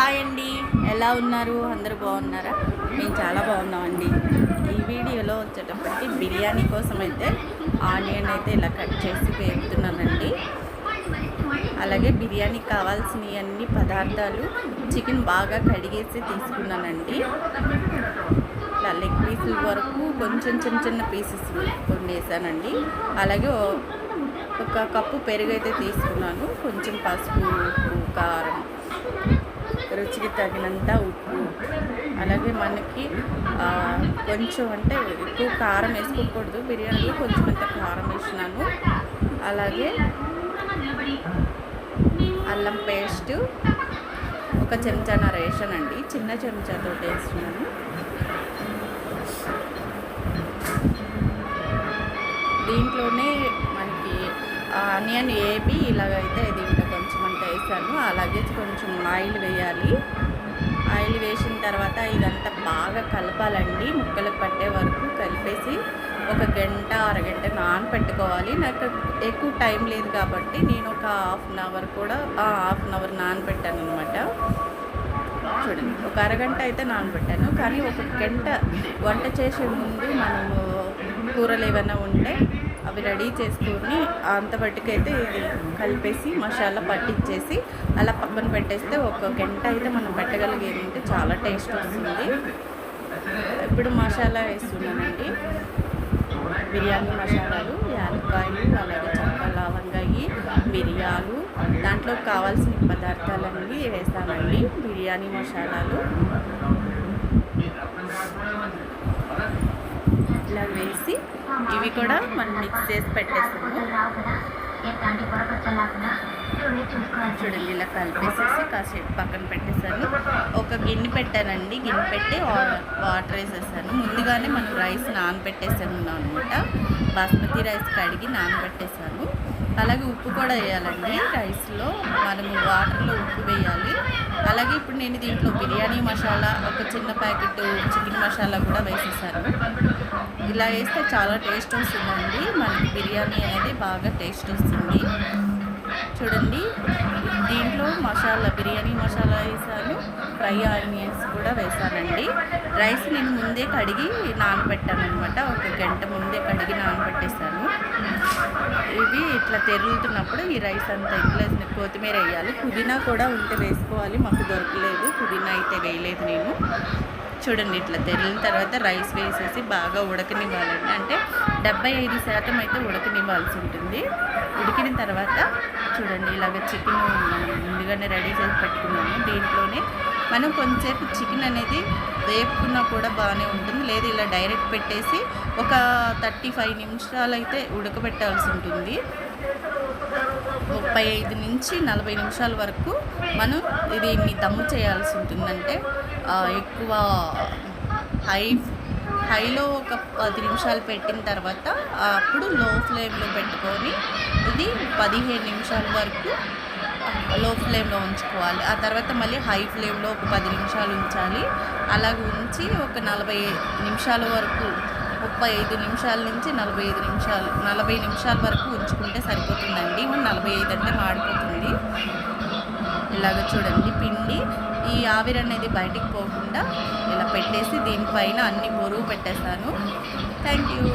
Hi అండి. ఎలా ఉన్నారు? అందరూ బాగున్నారా? మేము చాలా బాగున్నామండి. ఈ వీడియోలో వచ్చేటప్పటికి బిర్యానీ కోసం అయితే ఆనియన్ అయితే ఇలా కట్ చేసి వేపుతున్నానండి అలాగే బిర్యానీకి కావాల్సిన అన్ని పదార్థాలు చికెన్ బాగా కడిగేసి తీసుకున్నానండి. ఇలా లెగ్ పీసుల వరకు కొంచెం చిన్న చిన్న పీసెస్ కొన్ని వేసానండి. అలాగే ఒక కప్పు పెరుగు అయితే తీసుకున్నాను. కొంచెం పసుపు ఉప్పు కారం రుచికి తగినంత ఉప్పు. అలాగే మనకి కొంచెం అంటే ఎక్కువ కారం వేసుకోకూడదు. బిర్యానీలో కొంచెం అంత కారం వేసినాను. అలాగే అల్లం పేస్ట్ ఒక చెంచాన రేషన్ అండి. చిన్న చెంచాతో వేస్తున్నాను. దీంట్లోనే మనకి ఆనియన్ ఏపి ఇలాగైతే దీంట్లో కొంచెం అంత వేసాను అలాగే కొంచెం ఆయిల్ వేయాలి. ఆయిల్ వేసిన తర్వాత ఇదంతా బాగా కలపాలండి. ముక్కలకు పట్టే వరకు కలిపేసి ఒక గంట అరగంట నానపెట్టుకోవాలి. నాకు ఎక్కువ టైం లేదు కాబట్టి నేను ఒక హాఫ్ అన్ అవర్ కూడా హాఫ్ అన్ అవర్ నానబెట్టాను అనమాట చూడండి ఒక అరగంట అయితే నానబెట్టాను కానీ ఒక గంట వంట చేసే ముందు మనము కూరలు ఏమైనా ఉంటే అవి రెడీ చేసుకొని పట్టుకైతే ఇది కలిపేసి మసాలా పట్టించేసి అలా పక్కన పెట్టేస్తే ఒక గంట అయితే మనం పెట్టగలిగేది అంటే చాలా టేస్ట్ వస్తుంది. ఇప్పుడు మసాలా వేస్తున్నానండి. బిర్యానీ మసాలాలు యాలక్కాయలు అలాగే చక్క లవంగాయి మిరియాలు దాంట్లో కావాల్సిన పదార్థాలన్నీ వేస్తామండి బిర్యానీ మసాలాలు ఇలా వేసి ఇవి కూడా మనం మిక్స్ చేసి పెట్టేస్తాము చూడండి ఇలా కలిపేసేసి కాసేపు పక్కన పెట్టేశాను ఒక గిన్నె పెట్టానండి. గిన్నె పెట్టి వాటర్ వేసేసాను. ముందుగానే మనం రైస్ నానబెట్టేసాను అనమాట బాస్మతి రైస్ కడిగి నానబెట్టేసాను. అలాగే ఉప్పు కూడా వేయాలండి. రైస్లో మనము వాటర్లో ఉప్పు వేయాలి. అలాగే ఇప్పుడు నేను దీంట్లో బిర్యానీ మసాలా ఒక చిన్న ప్యాకెట్ చికెన్ మసాలా కూడా వేసేసాను. ఇలా వేస్తే చాలా టేస్ట్ వస్తుందండి. మనకి బిర్యానీ అనేది బాగా టేస్ట్ వస్తుంది. చూడండి. దీంట్లో మసాలా బిర్యానీ మసాలా వేసాను. ఫ్రై ఆనియన్స్ కూడా వేసానండి. రైస్ నేను ముందే కడిగి నానబెట్టాను అనమాట ఒక గంట ముందే కడిగి నానబెట్టేసాను ఇవి ఇట్లా తెరుగుతున్నప్పుడు ఈ రైస్ అంతా ఇట్లా కొత్తిమీర వేయాలి. పుదీనా కూడా ఉంటే వేసుకోవాలి. మాకు దొరకలేదు. పుదీనా అయితే వేయలేదు నేను. చూడండి ఇట్లా తెరిలిన తర్వాత రైస్ వేసేసి బాగా ఉడకనివ్వాలండి. అంటే డెబ్బై ఐదు శాతం అయితే ఉడకనివ్వాల్సి ఉంటుంది. ఉడికిన తర్వాత చూడండి ఇలాగ చికెన్ ముందుగానే రెడీ చేసి పెట్టుకున్నాము. దీంట్లోనే మనం కొంచెంసేపు చికెన్ అనేది వేపుకున్నా కూడా బాగానే ఉంటుంది. లేదు ఇలా డైరెక్ట్ పెట్టేసి ఒక థర్టీ ఫైవ్ నిమిషాలు అయితే ఉడకబెట్టాల్సి ఉంటుంది. ముప్పై ఐదు నుంచి నలభై నిమిషాల వరకు మనం దీన్ని దమ్ము చేయాల్సి ఉంటుందంటే ఎక్కువ హై హైలో ఒక పది నిమిషాలు పెట్టిన తర్వాత అప్పుడు లో ఫ్లేమ్లో పెట్టుకొని ఇది పదిహేను నిమిషాల వరకు లో ఫ్లేమ్లో ఉంచుకోవాలి. ఆ తర్వాత మళ్ళీ హై ఫ్లేమ్లో ఒక పది నిమిషాలు ఉంచాలి. అలాగ ఉంచి ఒక నలభై నిమిషాల వరకు ముప్పై ఐదు నిమిషాల నుంచి నలభై ఐదు నిమిషాలు నలభై నిమిషాల వరకు ఉంచుకుంటే సరిపోతుందండి. నలభై ఐదు అంటే మాడిపోతుంది. ఇలాగ చూడండి పిండి ఈ ఆవిరి అనేది బయటికి పోకుండా ఇలా పెట్టేసి దీనిపైన అన్ని బరువు పెట్టేస్తాను. Thank you